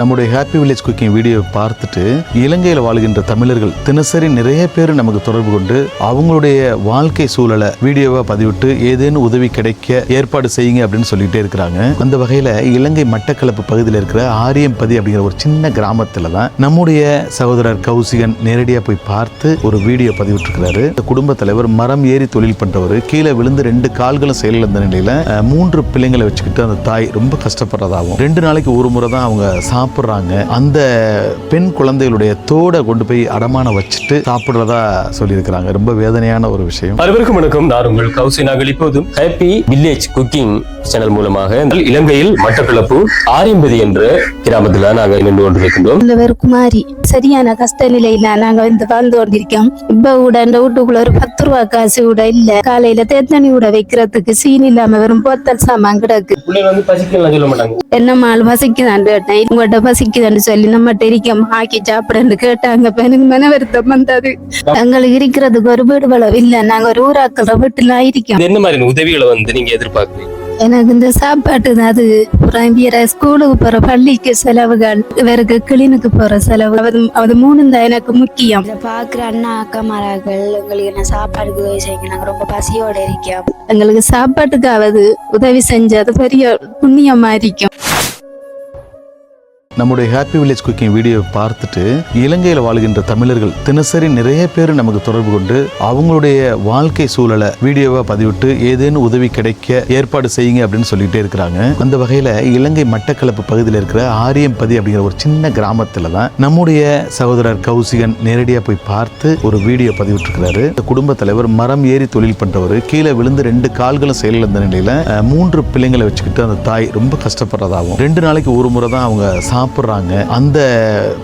நம்முடைய happy village cooking வீடியோவை பார்த்துட்டு இலங்கையில் வாழ்கின்ற தமிழர்கள் தினசரி நிறைய பேர் நமக்கு தொடர்பு கொண்டு அவங்களுடைய வாழ்க்கை சூழலை வீடியோவை பதிவிட்டு ஏதேனும் உதவி கிடைக்க ஏற்பாடு செய்யுங்க அப்படின்னு சொல்லிகிட்டே இருக்கிறாங்க. அந்த வகையில் இலங்கை மட்டக்களப்பு பகுதியில் இருக்கிற ஆரியம்பதி அப்படிங்கிற ஒரு சின்ன கிராமத்தில் தான் நம்முடைய சகோதரர் கௌசிகன் நேரடியாக போய் பார்த்து ஒரு வீடியோ பதிவிட்டிருக்கிறாரு. இந்த குடும்ப தலைவர் மரம் ஏறி தொழில் பண்ணுறவர் கீழே விழுந்து ரெண்டு கால்களும் செயலில் இருந்த நிலையில் மூன்று பிள்ளைங்களை வச்சுக்கிட்டு அந்த தாய் ரொம்ப கஷ்டப்படுறதாகவும் ரெண்டு நாளைக்கு ஒரு முறை தான் அவங்க சாப்பிட்றாங்க. அந்த பெண் குழந்தைகளுடைய தோடை கொண்டு போய் அடமான வச்சுட்டு சாப்பிட்றதா சொல்லியிருக்கிறாங்க. ரொம்ப வேதனையான ஒரு விஷயம். அனைவருக்கும் வணக்கம். நான் உங்கள் கௌசி நாங்கள் இப்போதும் ஹாப்பி வில்லேஜ் குக்கிங் சேனல் மூலமாக இலங்கையில் மட்டக்களப்பு ஆரியம்பதி என்ற கிராமத்தில் நாங்கள் நின்று கொண்டிருக்கின்றோம். இந்த பேர் குமாரி சரியான கஷ்ட நிலையில நாங்க வந்து வாழ்ந்து கொண்டிருக்கோம். இப்ப கூட இந்த வீட்டுக்குள்ள ஒரு பத்து ரூபா காசு கூட இல்ல. காலையில தேத்தனி கூட வைக்கிறதுக்கு சீன் இல்லாம வெறும் போத்தல் சாமான் கிடக்கு. பிள்ளைங்க வந்து பசிக்கலாம் சொல்ல மாட்டாங்க. என்ன மால் பசிக்குதான்னு கேட்டேன். உங்கள்கிட்ட பசிக்குதான்னு சொல்லி நம்ம டெரிக்கம் ஆக்கி சாப்பிடன்னு கேட்டாங்க இப்ப எனக்கு மன வருத்தம் வந்தது எங்களுக்கு இருக்கிறதுக்கு ஒரு வீடு வளவு இல்ல நாங்க ஒரு ஊராக்கள் வீட்டுல இருக்கோம் என்ன மாதிரி உதவிகளை வந்து நீங்க எதிர்பார்க்குறீங்க எனக்கு இந்த சாப்பாட்டு தான் அது வேற ஸ்கூலுக்கு போற பள்ளிக்கு செலவுகள் இவருக்கு கிளினுக்கு போற செலவு அது அது மூணு தான் எனக்கு முக்கியம் இதை பார்க்குற அண்ணா அக்காமாராக்கள் எங்களுக்கு என்ன சாப்பாடுக்கு உதவி செய்யுங்க நாங்கள் ரொம்ப பசியோட இருக்கோம் எங்களுக்கு சாப்பாட்டுக்காவது உதவி செஞ்சு அது பெரிய புண்ணியமா இருக்கும் நம்முடைய ஹாப்பி வில்லேஜ் குக்கிங் வீடியோவை பார்த்துட்டு இலங்கையில் வாழ்கின்ற தமிழர்கள் தினசரி நிறைய பேர் நமக்கு தொடர்பு கொண்டு அவங்களுடைய வாழ்க்கை சூழலை வீடியோவை பதிவிட்டு ஏதேனும் உதவி கிடைக்க ஏற்பாடு செய்யுங்க அப்படின்னு சொல்லிகிட்டே இருக்கிறாங்க. அந்த வகையில் இலங்கை மட்டக்களப்பு பகுதியில் இருக்கிற ஆரியம்பதி அப்படிங்கிற ஒரு சின்ன கிராமத்தில் தான் நம்முடைய சகோதரர் கௌசிகன் நேரடியாக போய் பார்த்து ஒரு வீடியோ பதிவிட்டிருக்கிறாரு. இந்த குடும்ப தலைவர் மரம் ஏறி தொழில் பண்ணுறவர் கீழே விழுந்து ரெண்டு கால்களும் செயலில் இருந்த நிலையில் மூன்று பிள்ளைங்களை வச்சுக்கிட்டு அந்த தாய் ரொம்ப கஷ்டப்படுறதாகவும் ரெண்டு நாளைக்கு ஒரு முறை தான் அவங்க சாப்பிட்றாங்க. அந்த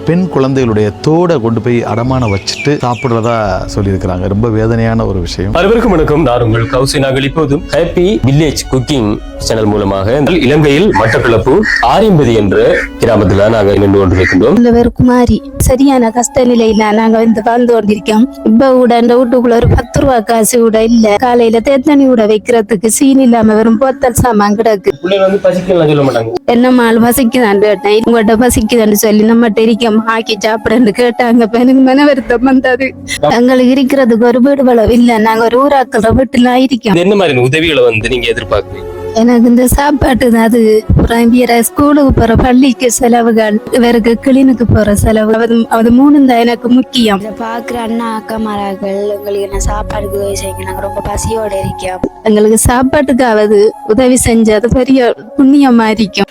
பெண் குழந்தைகளுடைய தோடை கொண்டு போய் அடமான வச்சுட்டு சாப்பிட்றதா சொல்லியிருக்கிறாங்க. ரொம்ப வேதனையான ஒரு விஷயம். அனைவருக்கும் வணக்கம். நான் உங்கள் கௌசி நாங்கள் இப்போதும் ஹாப்பி வில்லேஜ் குக்கிங் சேனல் மூலமாக இலங்கையில் மட்டக்களப்பு ஆரியம்பதி என்ற கிராமத்தில் நாங்கள் நின்று கொண்டிருக்கின்றோம். இந்த பேர் குமாரி. சரியான கஷ்ட நிலையில நாங்க வந்து வாழ்ந்து கொண்டிருக்கோம். இப்ப கூட இந்த வீட்டுக்குள்ள ஒரு பத்து ரூபா காசு கூட இல்ல. காலையில தேத்தனி கூட வைக்கிறதுக்கு சீன் இல்லாம வெறும் போத்தல் சாமான் கிடக்கு. பிள்ளைங்க வந்து பசிக்கலாம் சொல்ல மாட்டாங்க. என்ன மால் பசிக்குதான்னு கேட்டேன். உங்கள்கிட்ட பசிக்குதான்னு சொல்லி நம்ம டெரிக்கம் ஆக்கி சாப்பிடன்னு கேட்டாங்க. எனக்கு மன வருத்தம் வந்தது. எங்களுக்கு இருக்கிறதுக்கு ஒரு வீடு வளவு இல்ல. நாங்க ஒரு ஊராக்கள் வீட்டுல இருக்கோம். என்ன மாதிரி உதவிகளை வந்து நீங்க எதிர்பார்க்குறீங்க? எனக்கு இந்த சாப்பாட்டு தான். அது வேற ஸ்கூலுக்கு போற பள்ளிக்கு செலவுகள் இவருக்கு கிளினுக்கு போற செலவு அது அது மூணு தான் எனக்கு முக்கியம். இதை பார்க்குற அண்ணா அக்காமாராக்கள் எங்களுக்கு என்ன சாப்பாடுக்கு உதவி செய்யுங்க? நாங்கள் ரொம்ப பசியோட இருக்கோம். எங்களுக்கு சாப்பாட்டுக்காவது உதவி செஞ்சு அது பெரிய புண்ணியமா இருக்கும்.